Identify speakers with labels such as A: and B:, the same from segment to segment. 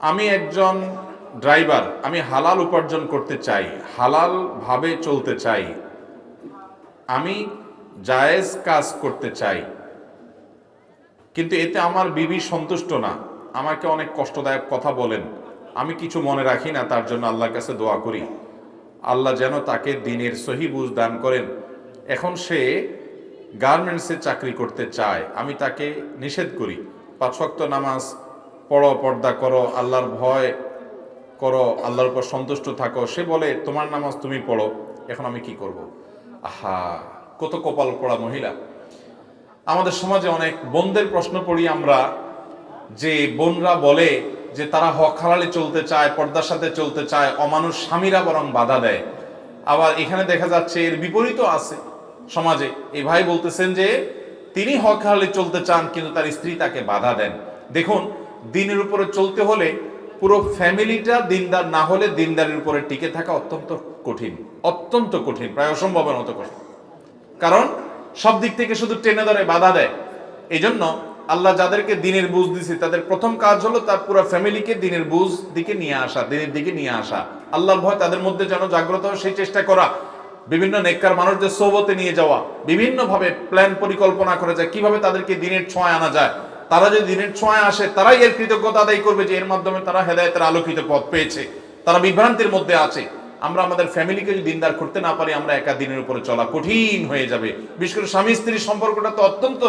A: আমি একজন ড্রাইভার, আমি হালাল উপার্জন করতে চাই, হালাল ভাবে চলতে চাই, আমি জায়েজ কাজ করতে চাই। কিন্তু এতে আমার বিবি সন্তুষ্ট না, আমাকে অনেক কষ্টদায়ক কথা বলেন, আমি কিছু মনে রাখি না, তার জন্য আল্লাহর কাছে দোয়া করি। আল্লাহ যেন তাকে দিনের সহি বুঝ দান করেন। এখন সে গার্মেন্টসে চাকরি করতে চায়, আমি তাকে নিষেধ করি। পাঁচ নামাজ পড়ো, পর্দা করো, আল্লাহর ভয় করো, আল্লাহর উপর সন্তুষ্ট থাকো। সে বলে, তোমার নামাজ তুমি পড়ো, এখন আমি কি করব? আহা, কত কপাল পড়া মহিলা। আমাদের সমাজে অনেক বোনদের প্রশ্ন পড়ি আমরা, যে বোনরা বলে যে তারা হক হালালে চলতে চায়, পর্দার সাথে চলতে চায়, অমানুষ স্বামীরা বরং বাধা দেয়। আবার এখানে দেখা যাচ্ছে এর বিপরীতও আছে সমাজে। এই ভাই বলতেছেন যে, তিনি হক হালালে চলতে চান, কিন্তু তার স্ত্রী তাকে বাধা দেন। দেখুন দিনের উপরে চলতে হলে পুরো ফ্যামিলিটা দিনদার না হলে দিনদারের উপরে টিকে থাকা অত্যন্ত কঠিন অত্যন্ত কঠিন, প্রায় অসম্ভবের মতো কঠিন। কারণ সব দিক থেকে শুধু টেনে ধরে বাধা দেয়। এই জন্য আল্লাহ যাদেরকে দিনের বুঝ দিছে, তাদের প্রথম কাজ হলো তার পুরো ফ্যামিলিকে দিনের বুঝ দিকে নিয়ে আসা, দিনের দিকে নিয়ে আসা। আল্লাহর ভয় তাদের মধ্যে যেন জাগ্রত হয়, সেই চেষ্টা করা। বিভিন্ন নেককার মানুষদের সোবতে নিয়ে যাওয়া, বিভিন্নভাবে প্ল্যান পরিকল্পনা করা যায়, কীভাবে তাদেরকে দিনের ছোঁয়া আনা যায়। তারা যদি দিনের ছোঁয়া আসে, তারাই এর কৃতজ্ঞতা আদায় করবে যে এর মাধ্যমে তারা হেদায়তের আলোকিত পথ পেয়েছে। তারা বিভ্রান্তির মধ্যে আছে। আমরা আমাদের ফ্যামিলিকে যদি দিনদার করতে না পারি, আমরা একা দিনের উপরে চলা কঠিন হয়ে যাবে। বিশেষ করে স্বামী স্ত্রীর সম্পর্কটা তো অত্যন্ত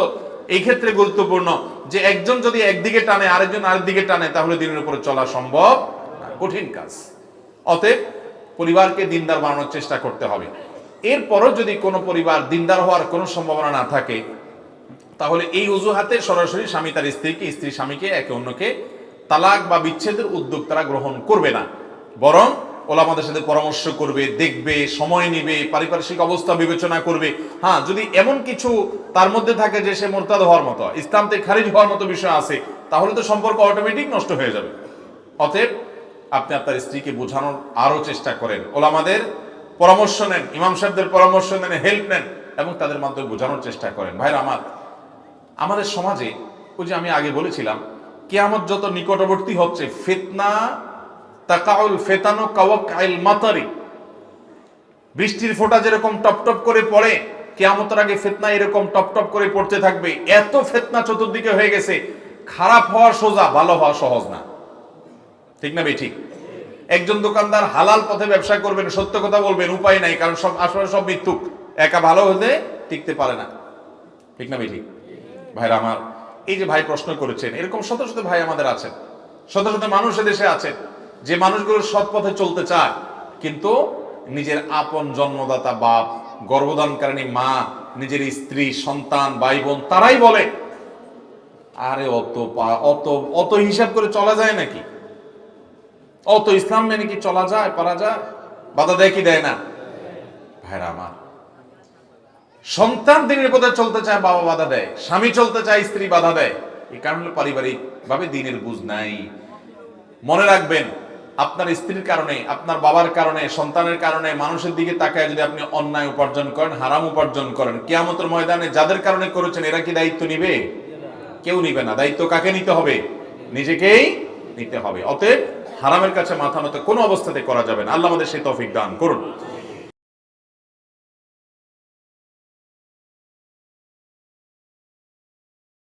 A: এই ক্ষেত্রে গুরুত্বপূর্ণ যে একজন যদি একদিকে টানে, আরেকজন আরেকদিকে টানে, তাহলে দিনের উপরে চলা সম্ভব কঠিন কাজ। অতএব পরিবারকে দিনদার বানানোর চেষ্টা করতে হবে। এরপরও যদি কোনো পরিবার দিনদার হওয়ার কোনো সম্ভাবনা না থাকে তাহলে এই অজুহাতে সরাসরি স্বামী তার স্ত্রীকে, স্ত্রী স্বামীকে, একে অন্যকে তালাক বা বিচ্ছেদের উদ্যোগ তারা গ্রহণ করবে না। বরং ওলামাদের সাথে পরামর্শ করবে, দেখবে, সময় নিবে, পারিপার্শ্বিক অবস্থা বিবেচনা করবে। হ্যাঁ যদি এমন কিছু তার মধ্যে থাকে যে সে মোরতাদ হওয়ার মতো ইসলাম থেকে খারিজ হওয়ার মতো বিষয় আছে, তাহলে তো সম্পর্ক অটোমেটিক নষ্ট হয়ে যাবে। অতএব আপনি আপনার স্ত্রীকে বোঝানোর আরও চেষ্টা করেন। ওলামাদের পরামর্শ নেন, ইমাম সাহেবদের পরামর্শ নেন হেল্প নেন এবং তাদের মাধ্যমে বোঝানোর চেষ্টা করেন। ভাইরা, আমার আমাদের সমাজে, ওই যে আমি আগে বলেছিলাম, কেয়ামত যত নিকটবর্তী হচ্ছে, ফিতনা তাকাউল ফেতানো কাওয়াক আইল মাতারি। বৃষ্টির ফোঁটা যেরকম টপ টপ করে পড়ে, কেয়ামতের আগে ফেতনা এরকম টপ টপ করে পড়তে থাকবে। এত ফেতনা চতুর্দিকে হয়ে গেছে, খারাপ হওয়া সোজা, ভালো হওয়া সহজ না। ঠিক না ঠিক? একজন দোকানদার হালাল পথে ব্যবসা করবেন, সত্য কথা বলবেন, উপায় নাই, কারণ সব আসলে সব মৃত্যুক একা ভালো হলে টিকতে পারে না। ঠিক না ঠিক? ভাইরা আমার, এই যে ভাই প্রশ্ন করেছেন, এরকম শত শত ভাই আমাদের আছেন, শত শত মানুষ দেশে আছেন, যে মানুষগুলো সৎ পথে চলতে চায়, কিন্তু নিজের আপন জন্মদাতা বাপ গর্ভধানকারিণী মা, নিজের স্ত্রী, সন্তান ভাই বোন তারাই বলে, আরে অত অত অত হিসাব করে চলা যায় নাকি? অত ইসলাম মেনে কি চলা যায়, পারা যায়? বাধা দেয় কি দেয় না? ভাইরা আমার সন্তান দিনের পথে চলতে চায় বাবা বাধা দেয়, স্বামী চলতে চায় স্ত্রী বাধা দেয়। এই কারণে পারিবারিক ভাবে দিনের বুঝ নাই। মনে রাখবেন, আপনার স্ত্রীর কারণে, আপনার বাবার কারণে, সন্তানের কারণে, মানুষের দিকে তাকায় যদি আপনি অন্যায় উপার্জন করেন, হারাম উপার্জন করেন, কেয়ামতের ময়দানে যাদের কারণে করেছেন, এরা কি দায়িত্ব নিবে? কেউ নিবে না। দায়িত্ব কাকে নিতে হবে? নিজেকেই নিতে হবে। অতএব হারামের কাছে মাথা নত, কোনো অবস্থাতে করা যাবে না। আল্লাহ আমাদের সেই তৌফিক দান করুন।